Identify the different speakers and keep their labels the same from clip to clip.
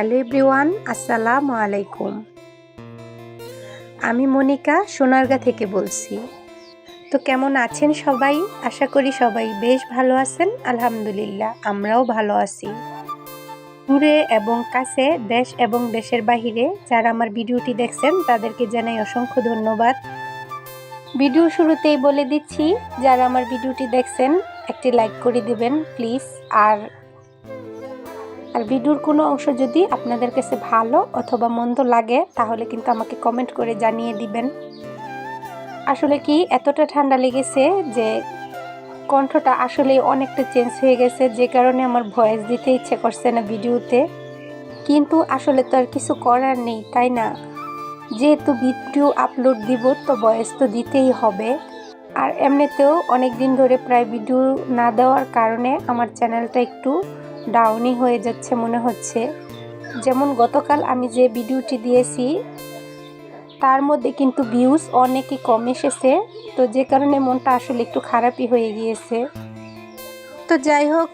Speaker 1: Hello everyone, আসসালামু আলাইকুম। আমি মনিকা সোনারগা থেকে বলছি। তো কেমন আছেন সবাই? আশা করি সবাই বেশ ভালো আছেন, আলহামদুলিল্লাহ, আমরাও ভালো আছি। দূরে এবং কাছে, দেশ এবং দেশের বাহিরে যারা আমার ভিডিওটি দেখছেন, তাদেরকে জানাই অসংখ্য ধন্যবাদ। ভিডিও শুরুতেই বলে দিচ্ছি, যারা আমার ভিডিওটি দেখছেন, একটি লাইক করে দিবেন, প্লিজ। আর আর ভিডিওর কোনো অংশ যদি আপনাদের কাছে ভালো অথবা মন্দ লাগে, তাহলে কিন্তু আমাকে কমেন্ট করে জানিয়ে দিবেন। আসলে কি এতটা ঠান্ডা লেগেছে যে কণ্ঠটা আসলে অনেকটা চেঞ্জ হয়ে গেছে, যে কারণে আমার ভয়েস দিতে ইচ্ছে করছে না ভিডিওতে। কিন্তু আসলে তো আর কিছু করার নেই, তাই না? যেহেতু ভিডিও আপলোড দিব, তো ভয়েস তো দিতেই হবে। আর এমনিতেও অনেক দিন ধরে প্রায় ভিডিও না দেওয়ার কারণে আমার চ্যানেলটা একটু ডাউনই হয়ে যাচ্ছে মনে হচ্ছে। যেমন গতকাল আমি যে ভিডিওটি দিয়েছি, তার মধ্যে কিন্তু ভিউজ অনেকই কম এসেছে। তো যে কারণে মনটা আসলে একটু খারাপই হয়ে গিয়েছে। তো যাই হোক,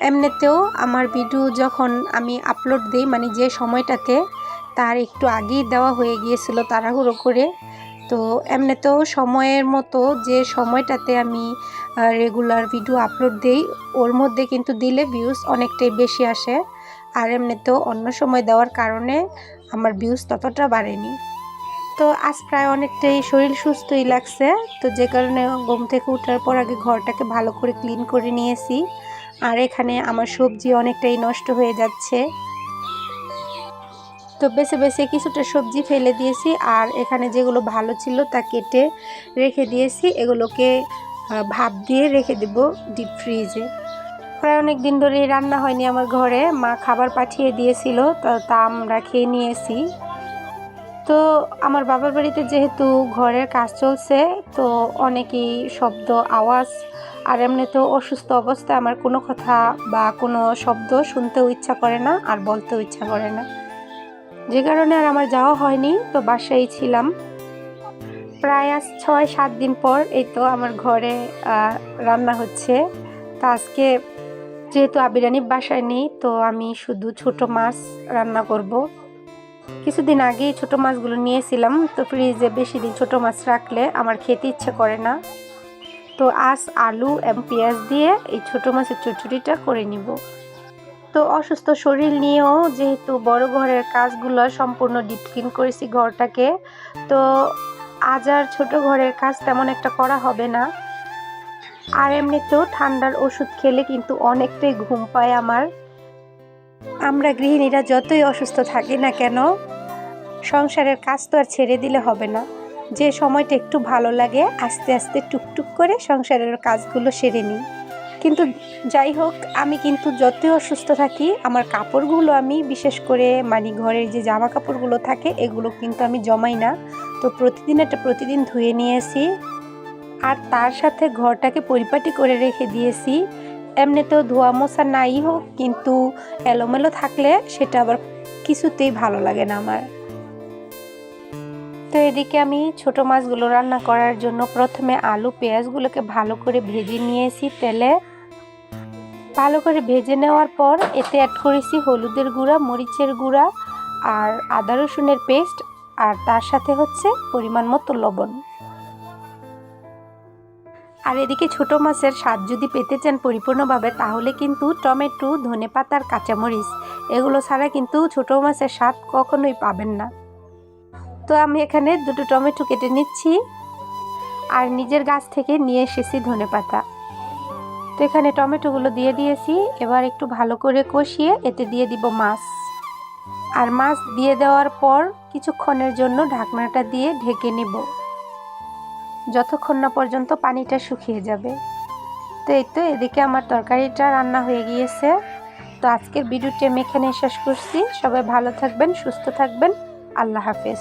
Speaker 1: এমনিতেও আমার ভিডিও যখন আমি আপলোড দিই মানে যে সময়টাতে, তার একটু আগেই দেওয়া হয়ে গিয়েছিল তাড়াহুড়ো করে। তো এমনিতেও সময়ের মতো যে সময়টাতে আমি রেগুলার ভিডিও আপলোড দিই, ওর মধ্যে কিন্তু দিলে ভিউজ অনেকটাই বেশি আসে। আর এমনিতেও অন্য সময় দেওয়ার কারণে আমার ভিউজ ততটা বাড়েনি। তো আজ প্রায় অনেকটাই শরীর সুস্থই লাগছে। তো যে কারণে ঘুম থেকে ওঠার পর আগে ঘরটাকে ভালো করে ক্লিন করে নিয়েছি। আর এখানে আমার সবজি অনেকটাই নষ্ট হয়ে যাচ্ছে। তো বেছে বেছে কিছুটা সবজি ফেলে দিয়েছি আর এখানে যেগুলো ভালো ছিল তা কেটে রেখে দিয়েছি। এগুলোকে ভাপ দিয়ে রেখে দেব ডিপ ফ্রিজে প্রায় অনেক দিন ধরেই রান্না হয়নি আমার ঘরে। মা খাবার পাঠিয়ে দিয়েছিল, তো, তা আমরা খেয়ে নিয়েছি। তো আমার বাবার বাড়িতে যেহেতু ঘরের কাজ চলছে, তো অনেকই শব্দ, আওয়াজ আর এমনিতেও অসুস্থ অবস্থায় আমার কোনো কথা বা কোনো শব্দ শুনতেও ইচ্ছা করে না আর বলতেও ইচ্ছা করে না। যে কারণে আর আমার যাওয়া হয়নি, তো বাসায় ছিলাম। প্রায় আজ ছয়, সাত দিন পর এই তো আমার ঘরে রান্না হচ্ছে। তো আজকে যেহেতু আবিরানি বাসায় নেই, তো আমি শুধু ছোট মাছ রান্না করব। কিছুদিন আগেই ছোট মাছগুলো নিয়েছিলাম, তো ফ্রিজে বেশি দিন ছোট মাছ রাখলে আমার খেতে ইচ্ছে করে না। তো আজ আলু এবং পেঁয়াজ দিয়ে এই ছোট মাছের চুচুরিটা করে নিব। অসুস্থ শরীর নিয়েও যেহেতু বড় ঘরের কাজগুলো সম্পূর্ণ ডিপ ক্লিন করেছি ঘরটাকে, তো আজ আর ছোট ঘরের কাজ তেমন একটা করা হবে না। আর এমনিতেও ঠান্ডার ওষুধ খেলে কিন্তু অনেকটাই ঘুম পায় আমার। আমরা গৃহিণীরা যতই অসুস্থ থাকি না কেন, সংসারের কাজ তো আর ছেড়ে দিলে হবে না। যে সময়টা একটু ভালো লাগে, আস্তে আস্তে টুকটুক করে সংসারের কাজগুলো সেরে নিই। কিন্তু যাই হোক, আমি কিন্তু যতই অসুস্থ থাকি, আমার কাপড়গুলো আমি বিশেষ করে মানে ঘরের যে জামা কাপড়গুলো থাকে, এগুলো কিন্তু আমি জমাই না। তো প্রতিদিন এটা প্রতিদিন ধুয়ে নিয়েছি। আর তার সাথে ঘরটাকে পরিপাটি করে রেখে দিয়েছি। এমনিতেও ধোয়া মোছা নাই হোক, কিন্তু এলোমেলো থাকলে সেটা আবার কিছুতেই ভালো লাগে না আমার। তো এদিকে আমি ছোট মাছগুলো রান্না করার জন্য প্রথমে আলু, পেঁয়াজগুলোকে ভালো করে ভেজে নিয়েছি তেলে। ভালো করে ভেজে নেওয়ার পর এতে অ্যাড করেছি হলুদের গুঁড়া, মরিচের গুঁড়া আর আদা রসুনের পেস্ট আর তার সাথে হচ্ছে পরিমাণ মতো লবণ। আর এদিকে ছোট মাছের স্বাদ যদি পেতে চান পরিপূর্ণভাবে, তাহলে কিন্তু টমেটো, ধনে পাতার কাঁচামরিচ, এগুলো ছাড়া কিন্তু ছোট মাছের স্বাদ কখনোই পাবেন না। তো আমি এখানে দুটো টমেটো কেটে নিচ্ছি। আর নিজের গাছ থেকে নিয়ে এসেছি ধনে পাতা। তো এখানে টমেটোগুলো দিয়ে দিয়েছি। এবার একটু ভালো করে কষিয়ে এতে দিয়ে দিব মাছ। আর মাছ দিয়ে দেওয়ার পর কিছুক্ষণের জন্য ঢাকনাটা দিয়ে ঢেকে নিব। যতক্ষণ না পর্যন্ত পানিটা শুকিয়ে যাবে। তো এই তো এদিকে আমার তরকারিটা রান্না হয়ে গিয়েছে। তো আজকের ভিডিওটি আমি এখানে শেষ করছি। সবাই ভালো থাকবেন, সুস্থ থাকবেন। আল্লাহ হাফেজ।